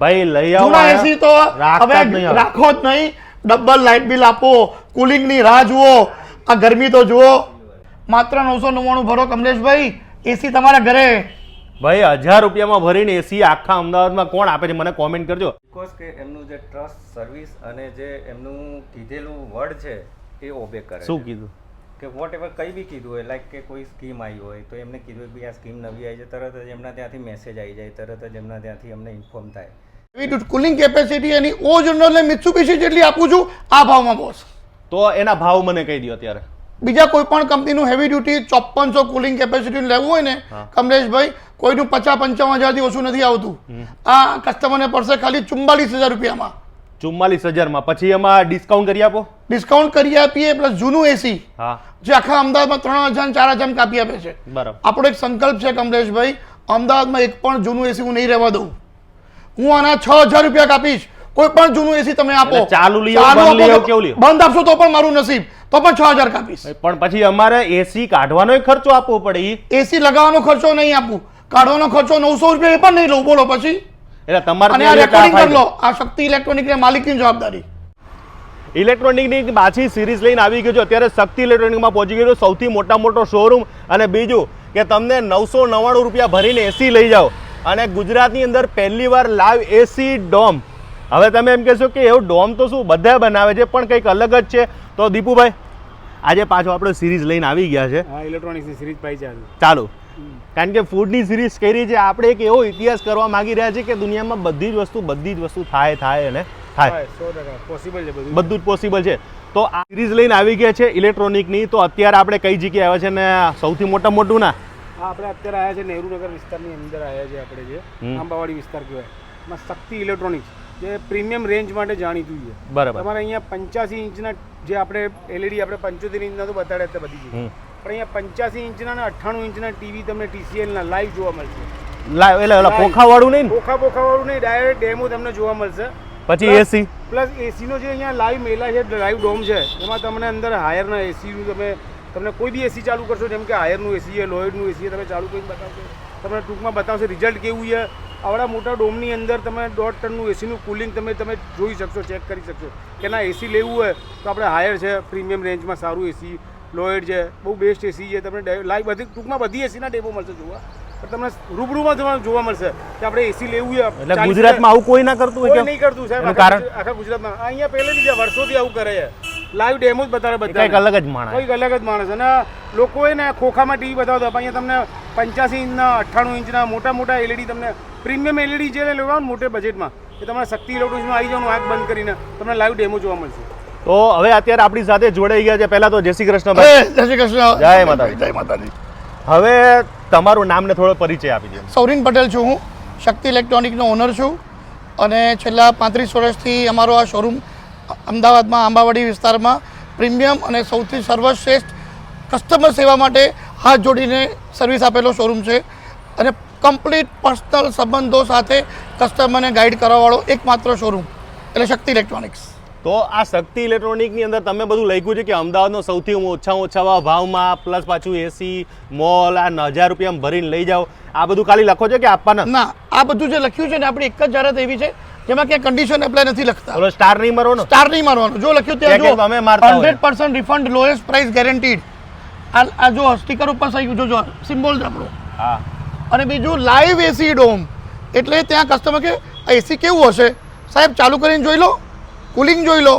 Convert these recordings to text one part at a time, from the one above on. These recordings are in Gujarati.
ભાઈ લઈ આવો જૂના એસી તો હવે. રાખો જ નહીં. ડબલ લાઇટ બિલ આપો. કુલિંગની રાહ જુઓ. આ ગરમી તો જુઓ. માત્ર નવસો નવ્વાણું ભરો કમલેશભાઈ. એસી તમારા ઘરે. ભાઈ હજાર રૂપિયામાં ભરીને એસી આખા અમદાવાદમાં કોણ આપે છે? મને કોમેન્ટ કરજો. બિકોઝ કે એમનું જે ટ્રસ્ટ સર્વિસ અને જે એમનું કીધેલું વર્ડ છે એ ઓબે કરે શું કીધું? કે વોટ એવર કંઈ બી કીધું હોય લાઈક કે કોઈ સ્કીમ આવી હોય તો એમને કીધું કે આ સ્કીમ નવી આવી છે તરત જ એમના ત્યાંથી મેસેજ આવી જાય તરત જ એમના ત્યાંથી અમને ઇન્ફોર્મ થાય. કુલિંગ કેપેસિટી એની ઓ જનરલ મિત્સુબિશી જેટલી આપું છું આ ભાવમાં બોસ. તો એના ભાવ મને કહી દો અત્યારે. બીજા કોઈ પણ કંપનીનું હેવી ડ્યુટી ચોપ્પનસો કુલિંગ કેપેસિટી લેવું હોય ને. કમલેશભાઈ કોઈનું પચાસ પંચાવન હજારથી ઓછું નથી આવતું. આ કસ્ટમરને પડશે ખાલી ચુમ્માલીસ હજાર રૂપિયામાં. ચુમ્માલીસ હજારમાં. પછી એમાં ડિસ્કાઉન્ટ કરી આપો. ડિસ્કાઉન્ટ કરી આપીએ પ્લસ જૂનું એસી જે આખા અમદાવાદમાં ત્રણ હજાર ચાર હજાર કાપી આપે છે. બરાબર. આપણો એક સંકલ્પ છે કમલેશભાઈ અમદાવાદમાં એક પણ જૂનું એસી હું નહીં રહેવા દઉં. હું આના છ હજાર રૂપિયા કાપીશ. કોઈ પણ જૂનું એસી તમે આપો. ચાલુ બંધ આપશો તો પણ મારું નસીબ. તો પણ છ હજાર કાપીશ. પણ પછી અમારે એસી કાઢવાનો ખર્ચો આપવો પડે એસી લગાવવાનો ખર્ચો નહીં આપું. કાઢવાનો ખર્ચો નવસો રૂપિયા એ પણ નહીં લઉં. બોલો પછી. એટલે તમારે રેકોર્ડિંગ કરી લો. આ શક્તિ ઇલેક્ટ્રોનિક માલિકની જવાબદારી. ઇલેક્ટ્રોનિકની પાછી સિરીઝ લઈને આવી ગયો છે. અત્યારે શક્તિ ઇલેક્ટ્રોનિકમાં પહોંચી ગયું છું. સૌથી મોટા મોટો શોરૂમ અને બીજું કે તમને નવસો નવ્વાણું રૂપિયા ભરીને એસી લઈ જાઓ. અને ગુજરાતની અંદર પહેલી વાર લાઈવ એસી ડોમ. હવે તમે એમ કહેશો કે એવું ડોમ તો શું બધા બનાવે છે પણ કંઈક અલગ જ છે. તો દીપુભાઈ આજે પાછો આપણે સિરીઝ લઈને આવી ગયા છે. ઇલેક્ટ્રોનિક્સની સિરીઝ પાઈ છે ચાલુ. ચાલો કારણ કે ફૂડની સિરીઝ કરી છે આપણે એક એવો ઇતિહાસ કરવા માંગી રહ્યા છીએ કે દુનિયામાં બધી જ વસ્તુ બધી જ વસ્તુ થાય થાય અને થાય. બધું. જ પોસિબલ છે. તો આ સિરીઝ લઈને આવી ગયા છે ઇલેક્ટ્રોનિકની તો અત્યારે આપણે કઈ જગ્યાએ આવ્યા છે ને સૌથી મોટા મોટું ના? આપણે અત્યારે આવ્યા છે નહેરુનગર વિસ્તારની અંદર આવ્યા છે આપણે જે. આંબાવાડી વિસ્તાર કહેવાય. શક્તિ ઇલેક્ટ્રોનિક્સ જે પ્રીમિયમ રેન્જ માટે જાણીતું છે. બરાબર. તમારે અહીંયા પંચ્યાસી ઇંચના જે આપણે એલઈડી આપણે પંચોતેર ઇંચના તો બતાડ્યા હતા બધી. પણ અહીંયા પંચ્યાસી ઇંચના અને અઠ્ઠાણું ઇંચના ટીવી તમને ટીસીએલના લાઈવ જોવા મળશે. લાઈવ એટલે પોખાવાળું નહીં? પોખા પોખાવાળું નહીં ડાયરેક્ટ ડેમો તમને જોવા મળશે. પછી એસી પ્લસ એસીનો જે અહીંયા લાઈવ મેલા છે લાઈવ ડોમ છે એમાં તમને અંદર હાયરના એસીનું તમે તમને કોઈ બી એસી ચાલુ કરશો જેમ કે હાયરનું એસી છે લોયડનું એસી તમે ચાલુ કરીને બતાવશો. તમને ટૂંકમાં બતાવશે રિઝલ્ટ કેવું છે. આવડા મોટા ડોમની અંદર તમે દોઢ ટનનું એસીનું કુલિંગ તમે તમે જોઈ શકશો ચેક કરી શકશો. કે ના એસી લેવું હોય તો આપણે હાયર છે પ્રીમિયમ રેન્જમાં સારું એસી લોયડ છે બહુ બેસ્ટ એસી છે. તમને લાઈવ બધી ટૂંકમાં બધી એસીના ડેમો મળશે જોવા. તમને રૂબરૂમાં જોવા જોવા મળશે કે આપણે એસી લેવું છે એટલે ગુજરાતમાં આવું કોઈ ના કરતું હોય કે નહીં કરતું સાહેબ આખા કારણ? આખા ગુજરાતમાં. અહીંયા પહેલેથી જે વર્ષોથી આવું કરે છે લાઈવ ડેમો જ બતાવે બધા કંઈક અલગ જ માણસ. કોઈક અલગ જ માણસ. અને લોકોએ ને ખોખામાં ટીવી બતાવતા અહીંયા તમને પંચ્યાસી ઇંચના અઠ્ઠાણું ઇંચના મોટા મોટા એલઈડી તમને પ્રીમિયમ એલઈડી જે લેવા મોટે બજેટમાં એ તમારે શક્તિ ઇલેક્ટ્રોનિક્સમાં આવી જવાનું આંખ બંધ કરીને તમને લાઈવ ડેમો જોવા મળશે. તો હવે અત્યારે આપણી સાથે જોડાઈ ગયા છે. પહેલા તો જય શ્રી કૃષ્ણ જય શ્રી કૃષ્ણ. જય માતાજી. જય માતાજી. હવે તમારું નામને થોડો પરિચય આપી દો. સૌરીન પટેલ છું હું. શક્તિ ઇલેક્ટ્રોનિકનો ઓનર છું. અને છેલ્લા પાંત્રીસ વર્ષથી અમારો આ શોરૂમ અમદાવાદમાં, આંબાવાડી વિસ્તારમાં પ્રીમિયમ અને સૌથી સર્વશ્રેષ્ઠ કસ્ટમર સેવા માટે હાથ જોડીને સર્વિસ આપેલો શોરૂમ છે. અને કમ્પ્લીટ પર્સનલ સંબંધો સાથે કસ્ટમરને ગાઈડ કરવાવાળો એકમાત્ર શોરૂમ, એટલે શક્તિ ઇલેક્ટ્રોનિક્સ તો આ શક્તિ ઇલેક્ટ્રોનિકની અંદર તમે બધું લખ્યું છે કે અમદાવાદનો સૌથી ઓછામાં ઓછા ભાવમાં પ્લસ પાછું એસી મોલ આ હજાર રૂપિયા ભરીને લઈ જાઓ. આ બધું ખાલી લખો છો કે આપવાના? ના આ બધું જે લખ્યું છે ને આપણી એક જ જાહેરાત એવી છે જેમાં કે કન્ડિશન એપ્લાય નથી લખતા. ઓલો સ્ટાર નહીં મારવાનો? સ્ટાર નહીં મારવાનો. જો લખ્યું ત્યાં જો અમે મારતા હોય. Hundred percent refund lowest price guaranteed આ આ જો સ્ટીકર ઉપર સહી જો જો સિમ્બોલ આપણો. હા. અને બીજું લાઈવ એસી ડોમ એટલે ત્યાં કસ્ટમર કે એસી કેવું હશે? સાહેબ ચાલુ કરીને જોઈ લો. કુલિંગ જોઈ લો.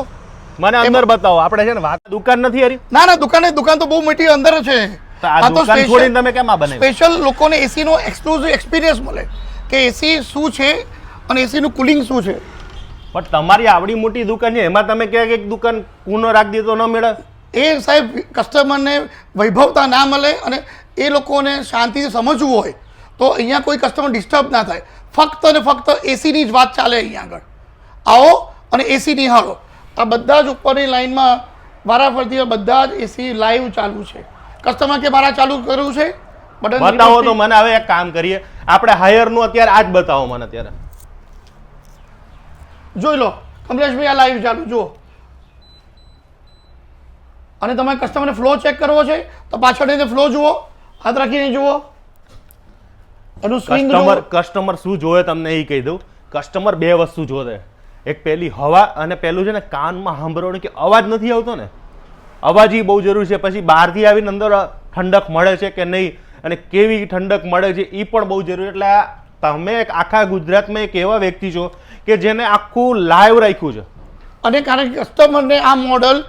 મને અંદર બતાવો. આપણે છે ને વાત દુકાન નથી હરી? ના ના દુકાન દુકાન તો બહુ મોટી અંદર છે. આ તો છોડીને તમે કેમ આ બને સ્પેશિયલ લોકોને એસીનો એક્સક્લુઝિવ એક્સપિરિયન્સ મળે કે એસી શું છે અને એસીનું કુલિંગ શું છે. પણ તમારી આવડી મોટી દુકાન છે એમાં તમે ક્યાંક એક દુકાન કૂનો રાખી દીધો ન મળે એ સાહેબ કસ્ટમરને વૈભવતા ના મળે અને એ લોકોને શાંતિથી સમજવું હોય તો અહીંયા કોઈ કસ્ટમર ડિસ્ટર્બ ના થાય. ફક્ત અને ફક્ત એસીની જ વાત ચાલે અહીંયા આગળ. આવો અને એસી નિહાળો આ બધા જ ઉપરની લાઇનમાં વારાફરતી બધા જ એસી લાઈવ ચાલુ છે. કસ્ટમર કે મારા ચાલુ કર્યું છે? બતાવો તો મને હવે એક કામ કરીએ. આપણે હાયરનું અત્યારે આજ બતાવો મને અત્યારે. જોઈ લો કમલેશભાઈ આ લાઈવ ચાલુ જુઓ. અને તમારે કસ્ટમરને ફ્લો ચેક કરવો છે તો પાછળ ફ્લો જુઓ. હાથ રાખીને જુઓ. એનું કસ્ટમર કસ્ટમર શું જોવે તમને એ કહી દઉં. કસ્ટમર બે વસ્તુ જોવે. એક પેલી હવા અને પેલું છે ને કાનમાં સાંભળવાનું કે અવાજ નથી આવતો ને. અવાજ એ બહુ જરૂરી છે. પછી બહારથી આવીને અંદર ઠંડક મળે છે કે નહીં અને કેવી ઠંડક મળે છે એ પણ બહુ જરૂરી એટલે તમે એક આખા ગુજરાતમાં એક એવા વ્યક્તિ છો કે જેને આખું લાઈવ રાખ્યું છે. અને કારણ કે કસ્ટમરને આ મોડલ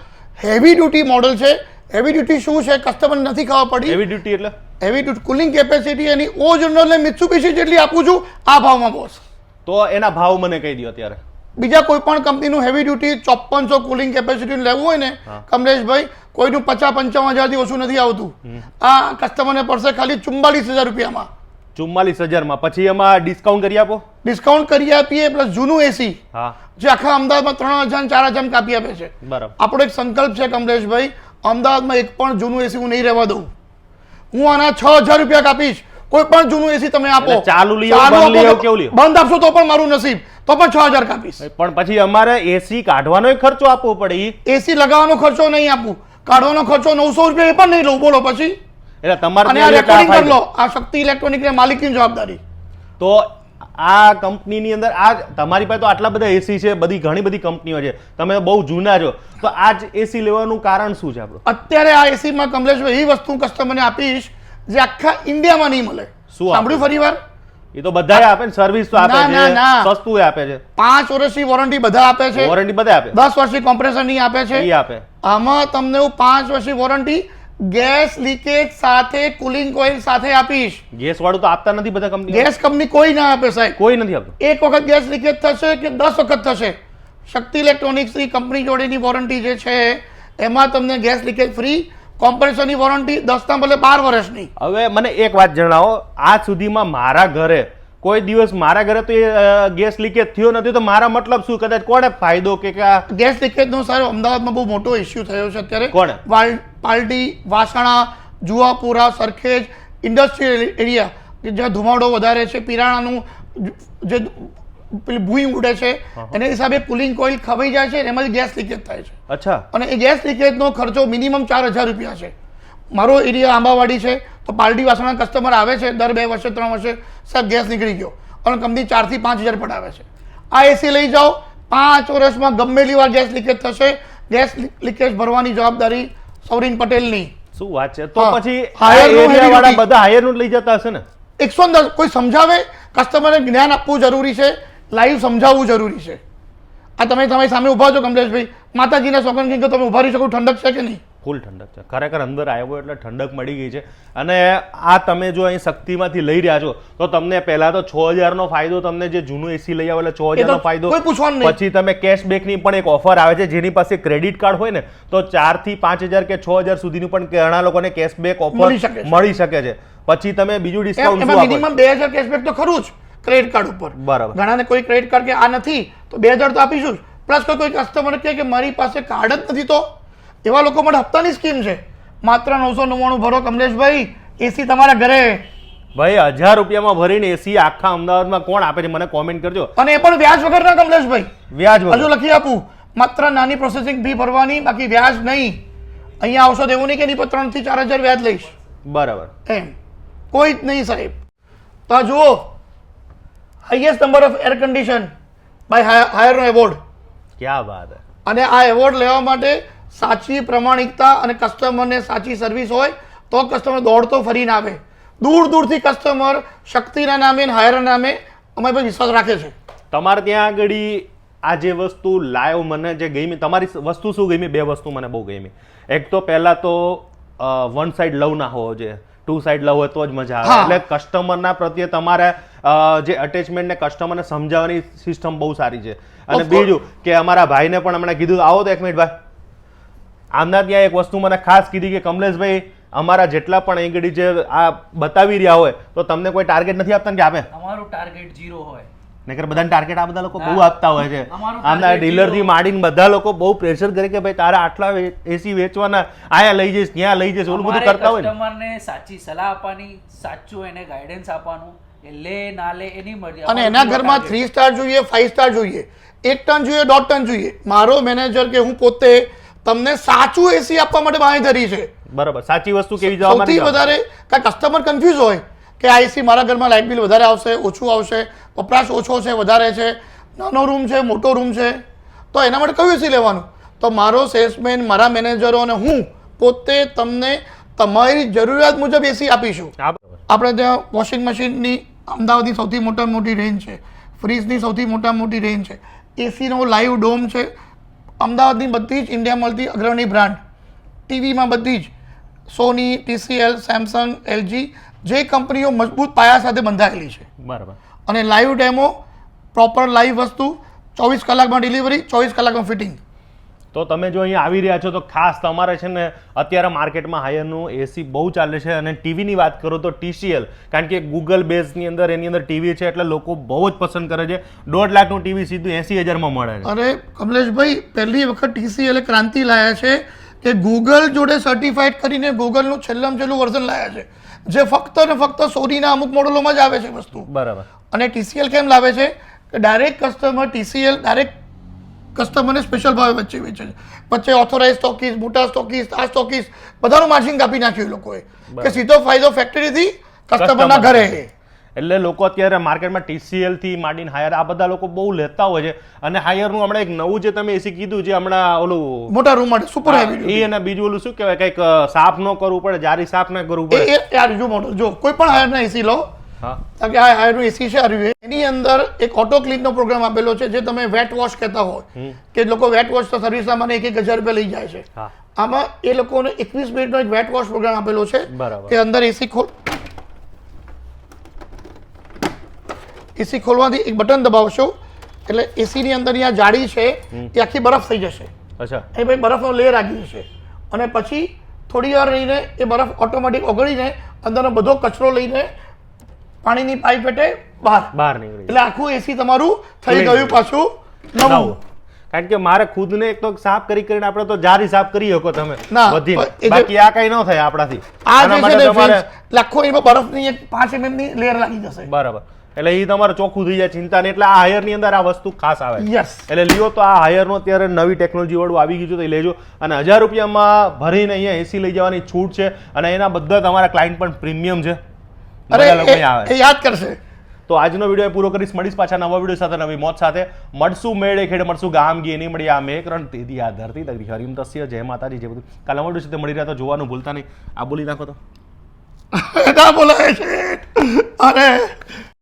હેવી ડ્યુટી મોડલ છે. હેવી ડ્યુટી શું છે? કસ્ટમર નથી ખબર પડી. એવી ડ્યુટી એટલે? હેવી ડ્યુટી કુલિંગ કેપેસિટી એની ઓ જનરલને મિત્સુબિશી જેટલી આપું છું આ ભાવમાં બોસ. તો એના ભાવ મને કહી દો અત્યારે. બીજા કોઈ પણ કંપનીનું હેવી ડ્યુટી ચોપનસો કુલિંગ કેપેસિટી લેવું હોય ને કમલેશભાઈ કોઈનું પચાસ પંચાવન હજારથી ઓછું નથી આવતું. આ કસ્ટમરને પડશે ખાલી ચુમ્માલીસ હજાર રૂપિયામાં. ચુમ્માલીસ હજારમાં. પછી એમાં ડિસ્કાઉન્ટ કરી આપો. ડિસ્કાઉન્ટ કરી આપીએ પ્લસ જૂનું એસી જે આખા અમદાવાદમાં ત્રણ હજાર ચાર હજાર કાપી આપે છે. બરાબર. આપણો એક સંકલ્પ છે કમલેશભાઈ અમદાવાદમાં એક પણ જૂનું એસી હું નહીં રહેવા દઉં. હું આના છ હજાર રૂપિયા કાપીશ. કોઈ પણ જૂનું એસી તમે આપો. ચાલુ તો- કેવું બંધ આપશો તો પણ મારું નસીબ. તો પણ છ હજાર કાપીશ. પણ પછી અમારે એસી કાઢવાનો ખર્ચો આપવો પડે. એસી લગાવવાનો ખર્ચો નહીં આપું. કાઢવાનો ખર્ચો નવસો રૂપિયા એ પણ નહીં લઉં. બોલો પછી. એટલે તમારે રેકોર્ડિંગ કરી લો આ શક્તિ ઇલેક્ટ્રોનિક ને માલિકની જવાબદારી. તો આ કંપનીની અંદર આ તમારી પાસે તો આટલા બધા એસી છે બધી ઘણી બધી કંપનીઓ છે. તમે બહુ જૂના છો. તો આ જ એસી લેવાનું કારણ શું છે આપણું? અત્યારે આ એસીમાં કમલેશભાઈ એ વસ્તુ કસ્ટમરને આપીશ. જે આખા ઇન્ડિયામાં નહીં મળે. શું સાંભળ્યું ફરીવાર? એ તો બધાએ આપે ને સર્વિસ તો આપે ના, ના, છે સસ્તું આપે છે. પાંચ વર્ષની વોરંટી બધા આપે છે. વોરંટી બધા આપે. દસ વર્ષની કોમ્પ્રેસરની આપે છે. એ આપે. આમાં તમને હું પાંચ વર્ષની વોરંટી ગેસ લીકેજ સાથે કુલિંગ કોઇલ સાથે આપીશ. ગેસ વાળું તો આપતા નથી બધા કંપની ગેસ કંપની કોઈ ના આપે સાહેબ. કોઈ નથી આપતું. એક વખત ગેસ લીકેજ થશે કે દસ વખત થશે? શક્તિ ઇલેક્ટ્રોનિક્સની કંપની જોડેની વોરંટી જે છે એમાં તમને ગેસ લીકેજ ફ્રી કોમ્પ્રેસરની વોરંટી દસના બદલે બાર વર્ષની. હવે મને એક વાત જણાવો. આજ સુધીમાં મારા ઘરે કોઈ દિવસ મારા ઘરે તો એ ગેસ લીકેજ થયો નથી તો મારા મતલબ શું? કદાચ કોને ફાયદો કે આ ગેસ લીકેજનો સારો અમદાવાદમાં બહુ મોટો ઇસ્યુ થયો છે અત્યારે. કોણ? પાલડી વાસણા જુવાપુરા સરખેજ ઇન્ડસ્ટ્રીયલ એરિયા કે જ્યાં ધુમાડો વધારે છે પિરાણાનું જે પેલી ભૂઈ ઉડે છે એના હિસાબે કુલિંગ કોઇલ ખવાઈ જાય છે એમાંથી ગેસ લીકેજ થાય છે. અચ્છા. અને એ ગેસ લીકેજનો ખર્ચો મિનિમમ ચાર હજાર રૂપિયા છે. મારો એરિયા આંબાવાડી છે તો પાલડી વાસણા કસ્ટમર આવે છે દર બે વર્ષે ત્રણ વર્ષે સાહેબ ગેસ નીકળી ગયો. અને કંપની ચારથી પાંચ હજાર પડાવે છે. આ એસી લઈ જાઓ પાંચ વર્ષમાં ગમેલી વાર ગેસ લીકેજ થશે. ગેસ લીકેજ ભરવાની જવાબદારી સૌરીન પટેલની. શું વાત છે? તો પછી heavy બધા હાયરનું લઈ જતા હશે ને? એકસો દસ કોઈ સમજાવે? કસ્ટમરને જ્ઞાન આપવું જરૂરી છે. લાઈવ સમજાવવું જરૂરી છે. આ તમે તમારી સામે ઊભા છો કમલેશભાઈ. માતાજીના કહી કે તમે ઊભા રહી શકો ઠંડક છે કે નહીં? ફૂલ ઠંડક છે. ખરેખર અંદર આવ્યો એટલે ઠંડક મળી ગઈ છે. અને આ તમે જો અહીં શક્તિમાંથી લઈ રહ્યા છો તો તમને પહેલા તો છ હજારનો ફાયદો તમને જે જૂનું એસી લઈ આવે એટલે છ હજારનો ફાયદો. પૂછવાનું પછી તમે કેશબેકની પણ એક ઓફર આવે છે જેની પાસે ક્રેડિટ કાર્ડ હોય ને તો ચારથી પાંચ હજાર કે છ હજાર સુધીનું પણ ઘણા લોકોને કેશબેક ઓફર મળી શકે છે. પછી તમે બીજું ડિસ્કાઉન્ટ મિનિમમ બે હજાર કેશબેક તો ખરું જ. ક્રેડિટ કાર્ડ ઉપર. બરાબર. ઘણાને કોઈ ક્રેડિટ કાર્ડ કે આ નથી તો બે હજાર તો આપીશું પ્લસ કોઈ કોઈ કસ્ટમર કહે કે મારી પાસે કાર્ડ જ નથી તો? એવા લોકો માટે હપ્તાની સ્કીમ છે. માત્ર નવસો નવ્વાણું ભરો કમલેશભાઈ એસી તમારા ઘરે. ભાઈ હજાર રૂપિયામાં ભરીને એસી આખા અમદાવાદમાં કોણ આપે છે મને કોમેન્ટ કરજો. અને એ પણ વ્યાજ વગરના કમલેશભાઈ. વ્યાજ હજુ લખી આપું. માત્ર નાની પ્રોસેસિંગ ફી ભરવાની બાકી વ્યાજ નહીં. અહીંયા આવશો તો એવું નહીં કે નહીં પણ ત્રણથી ચાર હજાર વ્યાજ લઈશ. બરાબર. એમ. કોઈ જ નહીં સાહેબ. તો જુઓ highest number of air condition by હાયરનો award ક્યાં વાત અને આ એવોર્ડ લેવા માટે સાચી પ્રમાણિકતા અને કસ્ટમરને સાચી સર્વિસ હોય તો કસ્ટમર દોડતો ફરીને આવે. દૂર દૂરથી કસ્ટમર શક્તિના નામે હાયરના નામે અમારી પર વિશ્વાસ રાખે છે. તમારે ત્યાં આગળ આ જે વસ્તુ લાઈવ મને જે ગમી તમારી વસ્તુ શું ગમી? બે વસ્તુ મને બહુ ગમી. એક તો પહેલાં તો વન સાઈડ લવ ના હોવો જોઈએ. ટુ સાઈડ લવ હોય તો જ મજા આવે. એટલે કસ્ટમરના પ્રત્યે તમારે જે અટેચમેન્ટ ને કસ્ટમરને સમજાવવાની સિસ્ટમ બહુ સારી છે. અને બીજું કે અમારા ભાઈને પણ હમણાં કીધું આવો તો એક મિનિટ ભાઈ. આમના ત્યાં એક વસ્તુ મને ખાસ કીધી કે કમલેશભાઈ અમારા જેટલા પણ અહીંગડી જે આ બતાવી રહ્યા હોય તો તમને કોઈ ટાર્ગેટ નથી આપતા કે આપે? અમારું ટાર્ગેટ ઝીરો હોય. નકર બધાને ટાર્ગેટ આ બધા લોકો બહુ આપતા હોય છે. આમના ડીલરથી ડીલરથી માંડીને બધા લોકો બહુ પ્રેશર કરે કે ભાઈ તારા આટલા એસી વેચવાના આયા લઈ જઈશ ત્યાં લઈ જઈશ ઓલું બધું કરતા હોય ને. કસ્ટમરને સાચી સલાહ આપવાની સાચું એને ગાઈડન્સ આપવાનું લે ના લે એની મરજી અને એના ઘરમાં થ્રી સ્ટાર જોઈએ ફાઈવ સ્ટાર જોઈએ એક ટન જોઈએ દોઢ ટન જોઈએ. મારો મેનેજર કે હું પોતે તમને સાચું એસી આપવા માટે બાંહેધરી છે. બરાબર સાચી વસ્તુ કેવી જવા સૌથી વધારે કાંઈ કસ્ટમર કન્ફ્યુઝ હોય કે આ એસી મારા ઘરમાં લાઇટ બિલ વધારે આવશે ઓછું આવશે વપરાશ ઓછો છે વધારે છે નાનો રૂમ છે મોટો રૂમ છે તો એના માટે કયું એસી લેવાનું? તો મારો સેલ્સમેન મારા મેનેજરો અને હું પોતે તમને તમારી જરૂરિયાત મુજબ એસી આપીશું. આપણે ત્યાં વોશિંગ મશીનની અમદાવાદની સૌથી મોટામાં મોટી રેન્જ છે. ફ્રીજની સૌથી મોટામાં મોટી રેન્જ છે. એસીનો લાઈવ ડોમ છે. અમદાવાદની બધી જ ઇન્ડિયા મળતી અગ્રણી બ્રાન્ડ ટીવીમાં બધી જ સોની ટીસીએલ સેમસંગ એલજી જે કંપનીઓ મજબૂત પાયા સાથે બંધાયેલી છે. બરાબર. અને લાઈવ ડેમો પ્રોપર લાઈવ વસ્તુ ચોવીસ કલાકમાં ડિલિવરી ચોવીસ કલાકમાં ફિટિંગ તો તમે જો અહીંયા આવી રહ્યા છો તો ખાસ તમારે છે ને અત્યારે માર્કેટમાં હાયરનું એસી બહુ ચાલે છે અને ટીવીની વાત કરો તો ટીસીએલ કારણ કે ગૂગલ બેઝની અંદર એની અંદર ટીવી છે એટલે લોકો બહુ જ પસંદ કરે છે. દોઢ લાખનું ટીવી સીધું એસી હજારમાં મળે છે. અરે કમલેશભાઈ પહેલી વખત ટીસીએલે ક્રાંતિ લાયા છે કે ગૂગલ જોડે સર્ટિફાઈડ કરીને ગૂગલનું છેલ્લામાં છેલ્લું વર્ઝન લાયા છે. જે ફક્ત ને ફક્ત સોનીના અમુક મોડલોમાં જ આવે છે વસ્તુ. બરાબર. અને ટીસીએલ કેમ લાવે છે? કે ડાયરેક્ટ કસ્ટમર ટીસીએલ ડાયરેક્ટ કસ્ટમરને સ્પેશિયલ ભાવે વચ્ચે વેચે છે. વચ્ચે ઓથોરાઇઝ સ્ટોકીસ મોટા સ્ટોકીસ આ સ્ટોકીસ બધાનું માર્જિન કાપી નાખ્યું એ લોકોએ. કે સીધો ફાયદો ફેક્ટરીથી કસ્ટમરના ઘરે. એટલે લોકો અત્યારે માર્કેટમાં ટીસીએલથી માંડીને હાયર આ બધા લોકો બહુ લેતા હોય છે. અને હાયરનું હમણાં એક નવું જે તમે એસી કીધું જે હમણાં ઓલું મોટા રૂમ માટે સુપર હેવી એ અને બીજું ઓલું શું કહેવાય કંઈક સાફ ન કરવું પડે જારી સાફ ન કરવું પડે. એ યાર જો મોડલ જો કોઈ પણ હાયરના એસી લો હા. કે આ હાયરનું એસી છે આવ્યું એની અંદર એક ઓટો ક્લીનનો પ્રોગ્રામ આપેલો છે જે તમે વેટ વોશ કહેતા હોય કે લોકો વેટ વોશ તો સર્વિસ સામાન્ય એક એક હજાર રૂપિયા લઈ જાય છે. આમાં એ લોકોને એકવીસ મિનિટનો એક વેટ વોશ પ્રોગ્રામ આપેલો છે. કે અંદર એસી ખોલ. એસી ખોલવાથી એક બટન દબાવશો એટલે એસીની અંદર આ જાળી છે એ આખી બરફ થઈ જશે. અચ્છા. એ ભાઈ બરફનો લેયર આવી જશે. અને પછી થોડી વાર રહીને એ બરફ ઓટોમેટિક ઓગળીને અંદરનો બધો કચરો લઈને પાણીની પાઇપ એટલે બહાર. બહાર નીકળી એટલે આખું એસી તમારું થઈ. ગયું પાછું નવું. કારણ કે મારે ખુદને એક તો સાફ કરી કરીને આપણે તો જારી સાફ કરી શકો તમે બધી બાકી આ કઈ ન થાય આપણાથી. આ જે છે ને લાખો એમાં બરફની એક પાંચ mm ની લેયર લાગી જશે. બરાબર. એટલે એ તમારે ચોખ્ખું થઈ જાય ચિંતા નહીં. એટલે આ હાયરની અંદર આ વસ્તુ ખાસ આવે. એટલે લ્યો તો આ હાયરનો અત્યારે નવી ટેકનોલોજી વાળું આવી ગયું છે તો એ લેજો. અને હજાર રૂપિયામાં ભરીને અહીંયા એસી લઈ જવાની છૂટ છે. અને એના બધા તમારા ક્લાયન્ટ પણ પ્રીમિયમ છે. અરે એ- યાદ કરશે. તો આજનો વીડિયો પૂરો કરીશ. મળીશ પાછા નવા વીડિયો સાથે નવી મોત સાથે. મળશું મેળે ખેડે મળશું ગામ ગી એની મળી આ મેઘ રણ તેદી આ ધરતી તગરી હરિમ તસ્ય જય માતાજી જે બધું. કાલે છે તે મળી રહ્યા તો જોવાનું ભૂલતા નહીં. આ બોલી નાખો તો. ના બોલાય છે અરે